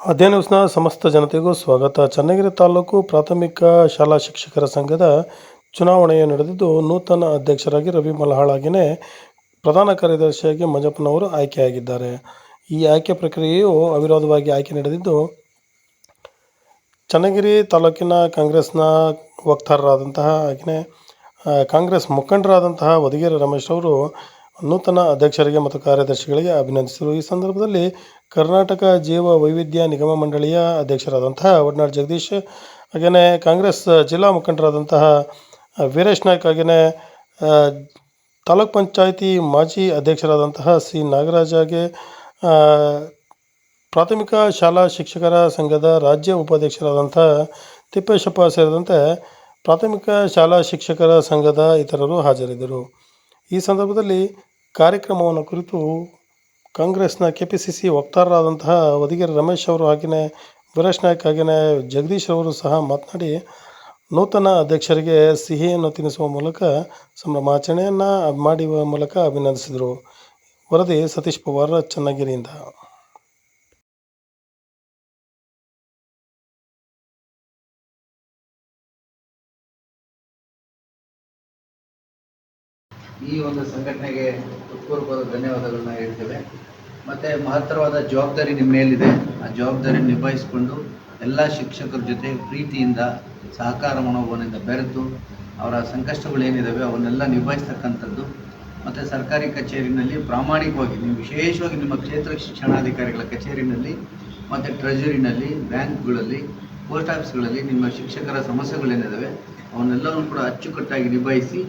ಅಧ್ಯಯನ ನ್ಯೂಸ್ನ ಸಮಸ್ತ ಜನತೆಗೂ ಸ್ವಾಗತ. ಚನ್ನಗಿರಿ ತಾಲೂಕು ಪ್ರಾಥಮಿಕ ಶಾಲಾ ಶಿಕ್ಷಕರ ಸಂಘದ ಚುನಾವಣೆಯು ನಡೆದಿದ್ದು, ನೂತನ ಅಧ್ಯಕ್ಷರಾಗಿ ರವಿ ಮಲಹಾಳಾಗಿನೇ ಪ್ರಧಾನ ಕಾರ್ಯದರ್ಶಿಯಾಗಿ ಮಂಜಪ್ಪನವರು ಆಯ್ಕೆಯಾಗಿದ್ದಾರೆ. ಈ ಆಯ್ಕೆ ಪ್ರಕ್ರಿಯೆಯು ಅವಿರೋಧವಾಗಿ ಆಯ್ಕೆ ನಡೆದಿದ್ದು, ಚನ್ನಗಿರಿ ತಾಲೂಕಿನ ಕಾಂಗ್ರೆಸ್ನ ವಕ್ತಾರರಾದಂತಹ ಆಗಿನೇ ಕಾಂಗ್ರೆಸ್ ಮುಖಂಡರಾದಂತಹ ವದಗೇರಿ ರಮೇಶ್ ಅವರು ನೂತನ ಅಧ್ಯಕ್ಷರಿಗೆ ಮತ್ತು ಕಾರ್ಯದರ್ಶಿಗಳಿಗೆ ಅಭಿನಂದಿಸಿದರು ಈ ಸಂದರ್ಭದಲ್ಲಿ ಕರ್ನಾಟಕ ಜೀವ ವೈವಿಧ್ಯ ನಿಗಮ ಮಂಡಳಿಯ ಅಧ್ಯಕ್ಷರಾದಂತಹ ವಡ್ನಾಳ್ ಜಗದೀಶ್ ಹಾಗೆಯೇ ಕಾಂಗ್ರೆಸ್ ಜಿಲ್ಲಾ ಮುಖಂಡರಾದಂತಹ ವೀರೇಶ್ ನಾಯ್ಕ್ ಹಾಗೆಯೇ ತಾಲೂಕ್ ಪಂಚಾಯಿತಿ ಮಾಜಿ ಅಧ್ಯಕ್ಷರಾದಂತಹ ಸಿ. ನಾಗರಾಜಗೆ ಪ್ರಾಥಮಿಕ ಶಾಲಾ ಶಿಕ್ಷಕರ ಸಂಘದ ರಾಜ್ಯ ಉಪಾಧ್ಯಕ್ಷರಾದಂಥ ತಿಪ್ಪೇಶಪ್ಪ ಸೇರಿದಂತೆ ಪ್ರಾಥಮಿಕ ಶಾಲಾ ಶಿಕ್ಷಕರ ಸಂಘದ ಇತರರು ಹಾಜರಿದ್ದರು. ಈ ಸಂದರ್ಭದಲ್ಲಿ ಕಾರ್ಯಕ್ರಮವನ್ನು ಕುರಿತು ಕಾಂಗ್ರೆಸ್ನ ಕೆ ಪಿ ಸಿ ಸಿ ವಕ್ತಾರರಾದಂತಹ ವದಿಗೆರೆ ರಮೇಶ್ ಅವರು ಹಾಗೆಯೇ ವೀರೇಶ್ ನಾಯ್ಕ್ ಹಾಗೆಯೇ ಜಗದೀಶ್ ಅವರು ಸಹ ಮಾತನಾಡಿ, ನೂತನ ಅಧ್ಯಕ್ಷರಿಗೆ ಸಿಹಿಯನ್ನು ತಿನ್ನಿಸುವ ಮೂಲಕ ಸಂಭ್ರಮಾಚರಣೆಯನ್ನು ಮಾಡುವ ಮೂಲಕ ಅಭಿನಂದಿಸಿದರು. ವರದಿ ಸತೀಶ್ ಪವಾರ್, ಚನ್ನಗಿರಿಯಿಂದ. ಈ ಒಂದು ಸಂಘಟನೆಗೆ ಹೃತ್ಪೂರ್ವಕ ಧನ್ಯವಾದಗಳನ್ನ ಹೇಳ್ತೇವೆ. ಮತ್ತು ಮಹತ್ತರವಾದ ಜವಾಬ್ದಾರಿ ನಿಮ್ಮ ಮೇಲಿದೆ. ಆ ಜವಾಬ್ದಾರಿ ನಿಭಾಯಿಸಿಕೊಂಡು ಎಲ್ಲ ಶಿಕ್ಷಕರ ಜೊತೆ ಪ್ರೀತಿಯಿಂದ ಸಹಕಾರ ಮನೋಭಾವನೆಯಿಂದ ಬೆರೆತು ಅವರ ಸಂಕಷ್ಟಗಳೇನಿದ್ದಾವೆ ಅವನ್ನೆಲ್ಲ ನಿಭಾಯಿಸ್ತಕ್ಕಂಥದ್ದು. ಮತ್ತು ಸರ್ಕಾರಿ ಕಚೇರಿನಲ್ಲಿ ಪ್ರಾಮಾಣಿಕವಾಗಿ ನೀವು ವಿಶೇಷವಾಗಿ ನಿಮ್ಮ ಕ್ಷೇತ್ರ ಶಿಕ್ಷಣಾಧಿಕಾರಿಗಳ ಕಚೇರಿನಲ್ಲಿ ಮತ್ತು ಟ್ರೆಜರಿನಲ್ಲಿ, ಬ್ಯಾಂಕ್ಗಳಲ್ಲಿ, ಪೋಸ್ಟ್ ಆಫೀಸ್ಗಳಲ್ಲಿ ನಿಮ್ಮ ಶಿಕ್ಷಕರ ಸಮಸ್ಯೆಗಳೇನಿದ್ದಾವೆ ಅವನ್ನೆಲ್ಲವನ್ನು ಕೂಡ ಅಚ್ಚುಕಟ್ಟಾಗಿ ನಿಭಾಯಿಸಿ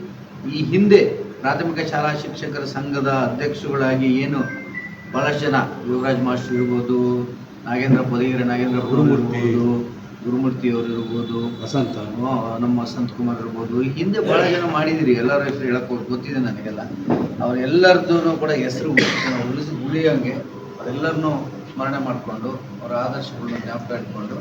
ಈ ಹಿಂದೆ ಪ್ರಾಥಮಿಕ ಶಾಲಾ ಶಿಕ್ಷಕರ ಸಂಘದ ಅಧ್ಯಕ್ಷರುಗಳಾಗಿ ಏನು ಬಹಳಷ್ಟು ಜನ ಯುವರಾಜ್ ಮಾಸ್ಟರ್ ಇರ್ಬೋದು ನಾಗೇಂದ್ರ ಪದಗಿರಿ ನಾಗೇಂದ್ರ ಗುರುಮೂರ್ತಿ. ಗುರುಮೂರ್ತಿ ಅವರು ಇರ್ಬೋದು ವಸಂತ. ನಮ್ಮ ವಸಂತ್ ಕುಮಾರ್ ಇರ್ಬೋದು. ಹಿಂದೆ ಬಹಳ ಜನ ಮಾಡಿದಿರಿ ಎಲ್ಲರ ಹೆಸರು ಹೇಳಕ್ ಗೊತ್ತಿದೆ ನನಗೆಲ್ಲ. ಅವ್ರೆಲ್ಲರದ್ದು ಕೂಡ ಹೆಸರು ಉಳಿಸಿ ಉಳಿಯೋಂಗೆ ಅವರೆಲ್ಲರನ್ನೂ ಸ್ಮರಣೆ ಮಾಡಿಕೊಂಡು ಅವರ ಆದರ್ಶಗಳನ್ನ ಜ್ಞಾಪಕ ಇಟ್ಕೊಂಡು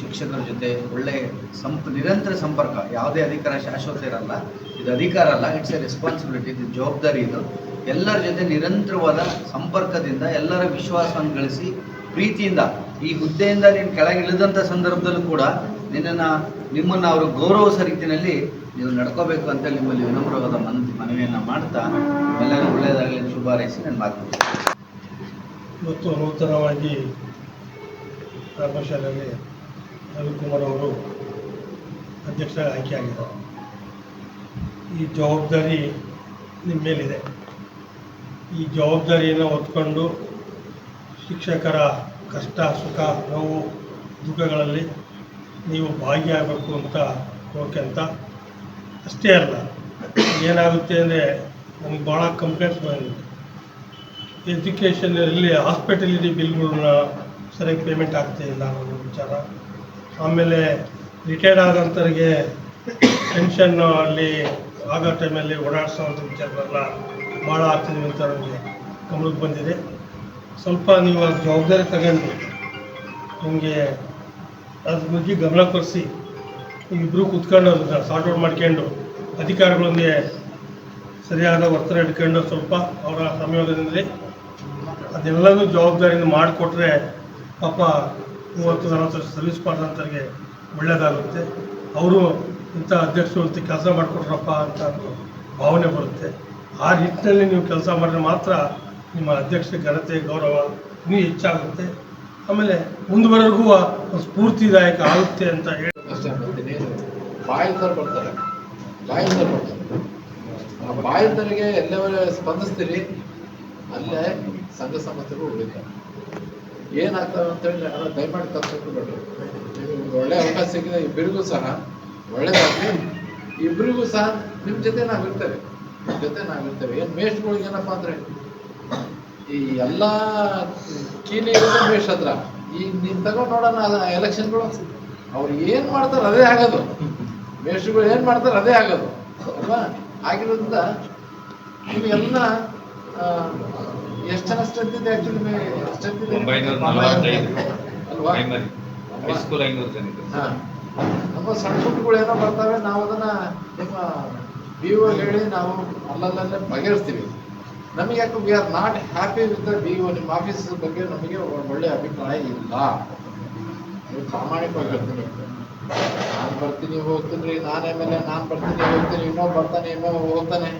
ಶಿಕ್ಷಕರ ಜೊತೆ ಒಳ್ಳೆ ಸಂಪ, ನಿರಂತರ ಸಂಪರ್ಕ, ಯಾವುದೇ ಅಧಿಕಾರ ಶಾಶ್ವತ ಇರಲ್ಲ, ಇದು ಅಧಿಕಾರ ಅಲ್ಲ ಇಟ್ಸ್ ಎ ರೆಸ್ಪಾನ್ಸಿಬಿಲಿಟಿ ಇದು ಜವಾಬ್ದಾರಿ ಇದು. ಎಲ್ಲರ ಜೊತೆ ನಿರಂತರವಾದ ಸಂಪರ್ಕದಿಂದ, ಎಲ್ಲರ ವಿಶ್ವಾಸವನ್ನು ಗಳಿಸಿ, ಪ್ರೀತಿಯಿಂದ, ಈ ಹುದ್ದೆಯಿಂದ ನೀನು ಕೆಳಗಿಳಿದಂಥ ಸಂದರ್ಭದಲ್ಲೂ ಕೂಡ ನಿನ್ನನ್ನು, ನಿಮ್ಮನ್ನು ಅವರು ಗೌರವ ರೀತಿಯಲ್ಲಿ ನೀವು ನಡ್ಕೋಬೇಕು ಅಂತ ನಿಮ್ಮಲ್ಲಿ ವಿನಮ್ರವಾದ ಮನ್ ಮನವಿಯನ್ನು ಮಾಡ್ತಾ ಎಲ್ಲರೂ ಒಳ್ಳೆಯದಾಗಲಿ ಶುಭಾರೈಸಿ ನಾನು ಮಾತು ಇವತ್ತು ನೂತನವಾಗಿ ಧರ್ಮಶಾಲೆಯಲ್ಲಿ ರವಿಕುಮಾರ್ ಅವರು ಅಧ್ಯಕ್ಷ ಆಯ್ಕೆಯಾಗಿದ್ದಾರೆ. ಈ ಜವಾಬ್ದಾರಿ ನಿಮ್ಮ ಮೇಲಿದೆ. ಈ ಜವಾಬ್ದಾರಿಯನ್ನು ಹೊತ್ಕೊಂಡು ಶಿಕ್ಷಕರ ಕಷ್ಟ, ಸುಖ, ನೋವು, ದುಃಖಗಳಲ್ಲಿ ನೀವು ಭಾಗಿಯಾಗಬೇಕು ಅಂತ ನೋಡ್ಕೊಂತ ಅಷ್ಟೇ ಅಲ್ಲ. ಏನಾಗುತ್ತೆ ಅಂದರೆ ನಮ್ಗೆ ಭಾಳ ಕಂಪ್ಲೇಂಟ್ಸ್ ಬಂದಿದೆ ಎಜುಕೇಷನಲ್ಲಿ ಹಾಸ್ಪಿಟಲಿಟಿ ಬಿಲ್ಗಳನ್ನ ಸರಿಯಾಗಿ ಪೇಮೆಂಟ್ ಆಗ್ತಾ ಇಲ್ಲ ಅನ್ನೋ ವಿಚಾರ. ಆಮೇಲೆ ರಿಟೈರ್ಡ್ ಆದಂಥವ್ರಿಗೆ ಪೆನ್ಷನ್ ಅಲ್ಲಿ ಆಗೋ ಟೈಮಲ್ಲಿ ಓಡಾಡಿಸೋವಂಥ ವಿಚಾರಗಳೆಲ್ಲ ಭಾಳ ಆಗ್ತಿದೆ ಅಂತ ನನಗೆ ಗಮನಕ್ಕೆ ಬಂದಿದೆ. ಸ್ವಲ್ಪ ನೀವು ಅದು ಜವಾಬ್ದಾರಿ ತಗೊಂಡು ನಿಮಗೆ ಅದ್ರ ಬಗ್ಗೆ ಗಮನ ಕೊಡಿಸಿ ಇಬ್ಬರು ಕೂತ್ಕೊಂಡು ಅದನ್ನ ಸಾರ್ಟ್ ಔಟ್ ಮಾಡ್ಕೊಂಡು ಅಧಿಕಾರಿಗಳೊಂದಿಗೆ ಸರಿಯಾದ ವರ್ತನೆ ಇಟ್ಕೊಂಡು ಸ್ವಲ್ಪ ಅವರ ಸಂಯೋಗದಲ್ಲಿ ಅದೆಲ್ಲನೂ ಜವಾಬ್ದಾರಿಯಿಂದ ಮಾಡಿಕೊಟ್ರೆ ಪಾಪ ಮೂವತ್ತು ನಲವತ್ತು ವರ್ಷ ಸರ್ವಿಸ್ ಮಾಡಿದಂಥವ್ರಿಗೆ ಒಳ್ಳೆಯದಾಗುತ್ತೆ ಅವರು ಇಂಥ ಅಧ್ಯಕ್ಷರು ಅಂತ ಕೆಲಸ ಮಾಡಿಕೊಟ್ರಪ್ಪ ಅಂತ ಒಂದು ಭಾವನೆ ಬರುತ್ತೆ. ಆ ನಿಟ್ಟಿನಲ್ಲಿ ನೀವು ಕೆಲಸ ಮಾಡಿದ್ರೆ ಮಾತ್ರ ನಿಮ್ಮ ಅಧ್ಯಕ್ಷ ಘನತೆ, ಗೌರವ ಇನ್ನೂ ಹೆಚ್ಚಾಗುತ್ತೆ. ಆಮೇಲೆ ಮುಂದುವರೆಗೂ ಒಂದು ಸ್ಫೂರ್ತಿದಾಯಕ ಆಗುತ್ತೆ ಅಂತ ಹೇಳಿ. ಬಾಯಿಲ್ದವ್ರು ಬರ್ತಾರೆ. ಬಾಯಿಲ್ದವ್ರು ಬರ್ತಾರೆ. ಆ ಬಾಯಿಲ್ದರಿಗೆ ಎಲ್ಲವೇ ಸ್ಪಂದಿಸ್ತೀರಿ, ಅಲ್ಲೇ ಸಂಘ ಸಂಸ್ಥೆಗಳು ಉಳಿತಾವೆ ಏನಾಗ್ತವೆ ಅಂತೇಳಿ ಅದನ್ನ ದಯಮಾಡಿ ತಪ್ಪಿಸ್ಕೊಬೇಡ್ರಿ ನಿಮ್ಗೆ ಒಳ್ಳೆ ಅವಕಾಶ ಸಿಕ್ಕಿದೆ ಇಬ್ಬರಿಗೂ ಸಹ ಒಳ್ಳೆಯದಾಗಿ ಇಬ್ಬರಿಗೂ ಸಹ ನಿಮ್ಮ ಜೊತೆ ನಾವಿರ್ತೇವೆ ನಿಮ್ಮ ಜೊತೆ ನಾವಿರ್ತೇವೆ ಏನು ಮೇಷ್ಗಳಿಗೆ ಏನಪ್ಪ ಅಂದ್ರೆ, ಈ ಎಲ್ಲ ಕೀಲಿ ಮೇಷ್ ಹತ್ರ. ಈ ನೀನು ತಗೊಂಡು ನೋಡೋಣ ಎಲೆಕ್ಷನ್ಗಳು. ಅವ್ರು ಏನು ಮಾಡ್ತಾರೆ ಅದೇ ಆಗೋದು. ಮೇಷ್ಟ್ರುಗಳು ಏನು ಮಾಡ್ತಾರೆ ಅದೇ ಆಗೋದು. ಅಲ್ವಾ? ಆಗಿರೋದ್ರಿಂದ ನಿಮಗೆಲ್ಲ ಎಷ್ಟು ಜನ ಸ್ಟ್ರೆಂತ್ ಇದೆ ಆಕ್ಚುಲಿ ಸ್ಟ್ರೆಂತ್ ಇದೆ? ಒಂಬೈನೂರ ನಲವತ್ತೈದು. ಅಲ್ವಾ? ಹೈಸ್ಕೂಲ್ ಐನೂರು ಜನ ಇದೆ. ನಮ್ಮ ಸಣ್ಣ ಪುಟ್ಟಗಳು ಏನೋ ಬರ್ತವೆ ನಾವು ಅದನ್ನ ನಿಮ್ಮ ಬಿ ಹೇಳಿ ನಾವು ಅಲ್ಲಲ್ಲೇ ಬಗೆಹರಿಸ್ತೀವಿ. ನಮಗೆ ಯಾಕೆ we are not happy with B ನಿಮ್ಮ ಆಫೀಸ್ ಬಗ್ಗೆ ನಮಗೆ ಒಳ್ಳೆ ಅಭಿಪ್ರಾಯ ಇಲ್ಲ. ನೀವು ಪ್ರಾಮಾಣಿಕವಾಗಿ ಹೇಳ್ತೀನಿ. ನಾನು ಬರ್ತೀನಿ ಹೋಗ್ತೀನಿ ರೀ. ನಾನು ಆಮೇಲೆ ನಾನು ಬರ್ತೀನಿ ಹೋಗ್ತೀನಿ. ಇನ್ನೊಬ್ಬ ಬರ್ತಾನೆ ಇನ್ನೊಬ್ಬ ಹೋಗ್ತಾನೆ.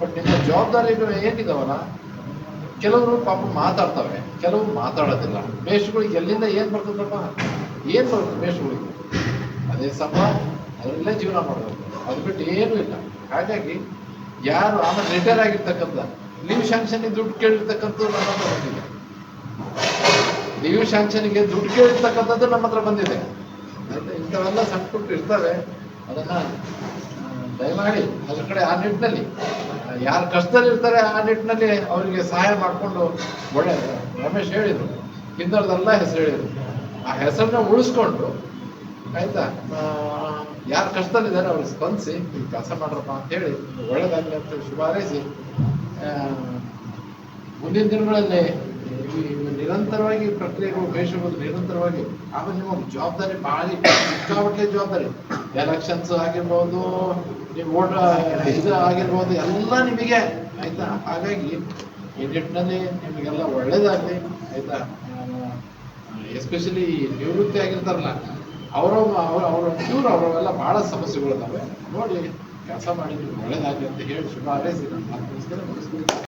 ಬಟ್ ನಿಮ್ಮ ಜವಾಬ್ದಾರಿಗಳು ಏನಿದಾವಲ್ಲ ಕೆಲವರು ಪಾಪ ಮಾತಾಡ್ತವೆ. ಕೆಲವರು ಮಾತಾಡೋದಿಲ್ಲ. ಮೇಷಗಳಿಗೆ ಎಲ್ಲಿಂದ ಏನು ಬರ್ತದಪ್ಪ? ಏನು ಬರ್ತದೆ ಮೇಷಗಳಿಗೆ ಅದೇ ಸಮ ಅದರಲ್ಲೇ ಜೀವನ ಮಾಡಬೇಕು. ಅದು ಬಿಟ್ಟು ಏನೂ ಇಲ್ಲ. ಹಾಗಾಗಿ ಯಾರು ಆಮೇಲೆ ರಿಟೈರ್ ಆಗಿರ್ತಕ್ಕಂಥ ಲೀವ್ ಶಾಂಕ್ಷನ್ಗೆ ದುಡ್ಡು ಕೇಳಿರ್ತಕ್ಕಂಥದ್ದು ನಮ್ಮ ಹತ್ರ ಬಂದಿದೆ. ಲೀವ್ ಶಾಂಕ್ಷನ್ಗೆ ದುಡ್ಡು ಕೇಳಿರ್ತಕ್ಕಂಥದ್ದು ನಮ್ಮ ಹತ್ರ ಬಂದಿದೆ. ಇಂಥವೆಲ್ಲ ಸಣ್ಣ ಪುಟ್ಟ ಇರ್ತವೆ. ಅದನ್ನ ದಯಮಾಡಿ ಅದ್ರ ಕಡೆ ಆ ನಿಟ್ಟಿನಲ್ಲಿ ಯಾರು ಕಷ್ಟದಲ್ಲಿ ಇರ್ತಾರೆ ಆ ನಿಟ್ಟಿನಲ್ಲಿ ಅವರಿಗೆ ಸಹಾಯ ಮಾಡಿಕೊಂಡು ಒಳ್ಳೆ ರಮೇಶ್ ಹೇಳಿದರು. ಹಿಂದರದೆಲ್ಲ ಹೆಸರು ಹೇಳಿದರು. ಆ ಹೆಸರನ್ನ ಉಳಿಸ್ಕೊಂಡು, ಆಯ್ತಾ ಯಾರು ಕಷ್ಟದಲ್ಲಿದ್ದಾರೆ ಅವ್ರಿಗೆ ಸ್ಪಂದಿಸಿ ನೀವು ಕೆಲಸ ಮಾಡ್ರಪ್ಪ ಅಂತ ಹೇಳಿ ಒಳ್ಳೇದಾಗಲಿ ಅಂತ ಶುಭಾರೈಸಿ ಮುಂದಿನ ದಿನಗಳಲ್ಲಿ ನಿರಂತರವಾಗಿ ಪ್ರಕ್ರಿಯೆಗಳು ಬೇಷಗಳು ನಿರಂತರವಾಗಿ, ಆಮೇಲೆ ನಿಮ್ಮ ಜವಾಬ್ದಾರಿ ಭಾಳ ಸಿಕ್ಕಾಪಟ್ಟೆ ಜವಾಬ್ದಾರಿ. ಎಲೆಕ್ಷನ್ಸ್ ಆಗಿರ್ಬೋದು ನೀವು ಓಟ ಇದು ಆಗಿರ್ಬೋದು, ಎಲ್ಲ ನಿಮಗೆ, ಆಯ್ತಾ? ಹಾಗಾಗಿ ಈ ನಿಮಗೆಲ್ಲ ಒಳ್ಳೇದಾಗಲಿ, ಆಯ್ತಾ? ಎಸ್ಪೆಷಲಿ ನಿವೃತ್ತಿ ಆಗಿರ್ತಾರಲ್ಲ ಅವರ ಅವ್ರ ಅವ್ರ ಚೂರು ಅವರವೆಲ್ಲ ಭಾಳ ಸಮಸ್ಯೆಗಳಿದ್ದಾವೆ. ನೋಡಿ ಕೆಲಸ ಮಾಡಿ, ನಿಮ್ಗೆ ಒಳ್ಳೇದಾಗಲಿ ಅಂತ ಹೇಳಿ ಶುಭ ಹಾರೈಸಿ ಮುಗಿಸ್ತೇನೆ ಮುಗಿಸ್ತೀನಿ